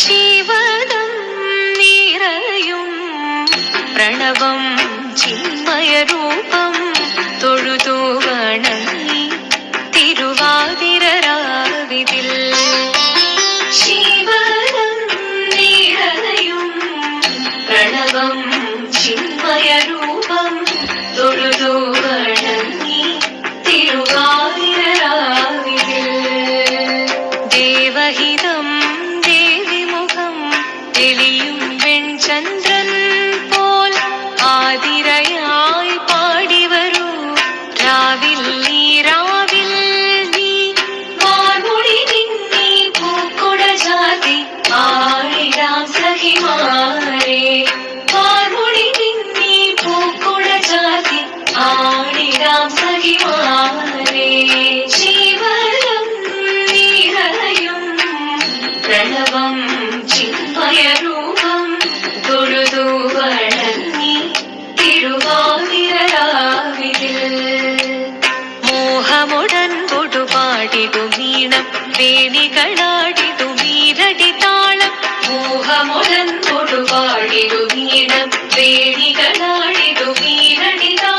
ശിവദം നിറയും പ്രണവം ചിന്മയരൂപം തൊഴുതോ വണങ്ങി வெளியும் வெண்சந்திரன் போல் ஆதிரையாய் பாடி வரும் ராவில் நீராவில் நீ வான்மொழி நின்னி பூக்கொட ஜாதி ஆழிடாம் சகிமாரே. வான்மொழி நின்னி பூக்கொட ஜாதி ஆழிடாம் சகிமாரே. ஜீவன் വേണികളാടിടും ഈരടി താളം മോഹമുടൻ കൊടുപാടിടും ഈണം വേണികളാടിടും ഈരടി താളം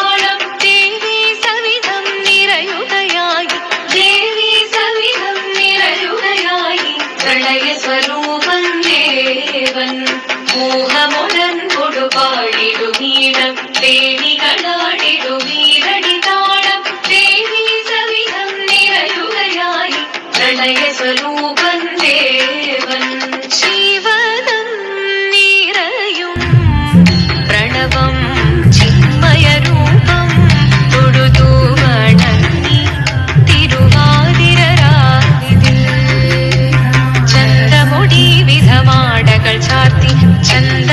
படகள் சாத்தி சந்த